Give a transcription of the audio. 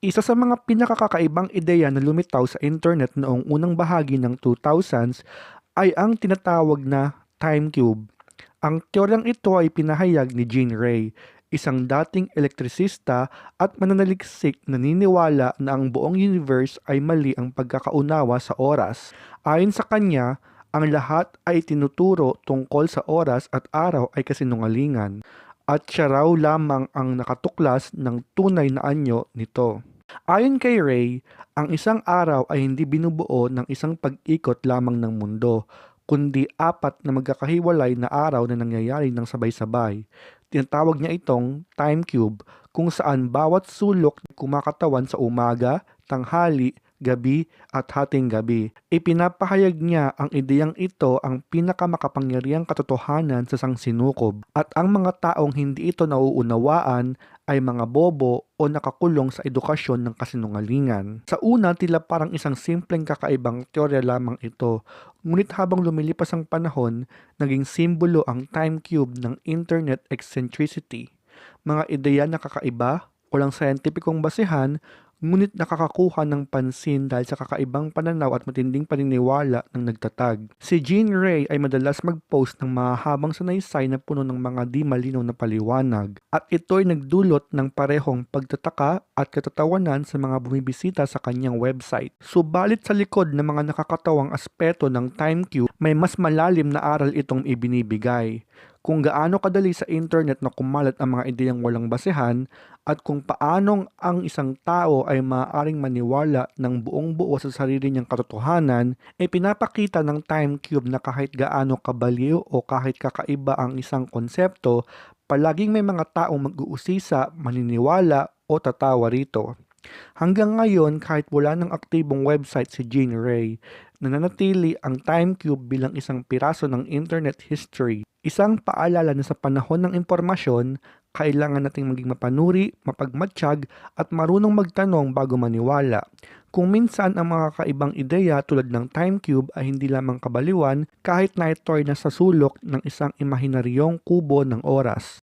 Isa sa mga pinakakakaibang ideya na lumitaw sa internet noong unang bahagi ng 2000s ay ang tinatawag na time cube. Ang teoryang ito ay pinahayag ni Jean Ray, isang dating elektrisista at mananaliksik na naniniwala na ang buong universe ay mali ang pagkakaunawa sa oras. Ayon sa kanya, ang lahat ay tinuturo tungkol sa oras at araw ay kasinungalingan at siya raw lamang ang nakatuklas ng tunay na anyo nito. Ayon kay Ray, ang isang araw ay hindi binubuo ng isang pag-ikot lamang ng mundo, kundi apat na magkakahiwalay na araw na nangyayari ng sabay-sabay. Tinatawag niya itong time cube kung saan bawat sulok ay kumakatawan sa umaga, tanghali, gabi at hating gabi. Ipinapahayag niya ang ideyang ito ang pinakamakapangyarihang katotohanan sa sangsinukob at ang mga taong hindi ito nauunawaan ay mga bobo o nakakulong sa edukasyon ng kasinungalingan. Sa una, tila parang isang simpleng kakaibang teorya lamang ito, ngunit habang lumilipas ang panahon, naging simbolo ang time cube ng internet eccentricity. Mga ideya na kakaiba, walang scientificong basehan, ngunit nakakakuha ng pansin dahil sa kakaibang pananaw at matinding paniniwala ng nagtatag. Si Jean Ray ay madalas mag-post ng mahabang sanaysay na puno ng mga di malinaw na paliwanag at ito ay nagdulot ng parehong pagtataka at katatawanan sa mga bumibisita sa kanyang website. Subalit sa likod ng mga nakakatawang aspeto ng time cube, may mas malalim na aral itong ibinibigay kung gaano kadali sa internet na kumalat ang mga ideyang walang basehan at kung paanong ang isang tao ay maaaring maniwala ng buong buo sa sarili niyang katotohanan, ay pinapakita ng time cube na kahit gaano kabaliw o kahit kakaiba ang isang konsepto, palaging may mga taong mag-uusisa, maniniwala o tatawa rito. Hanggang ngayon, kahit wala ng aktibong website si Jean Ray, nananatili ang Time Cube bilang isang piraso ng internet history. Isang paalala na sa panahon ng impormasyon, kailangan nating maging mapanuri, mapagmatsyag at marunong magtanong bago maniwala. Kung minsan ang mga kaibang ideya tulad ng Time Cube ay hindi lamang kabaliwan kahit na ito ay nasa sulok ng isang imahinaryong kubo ng oras.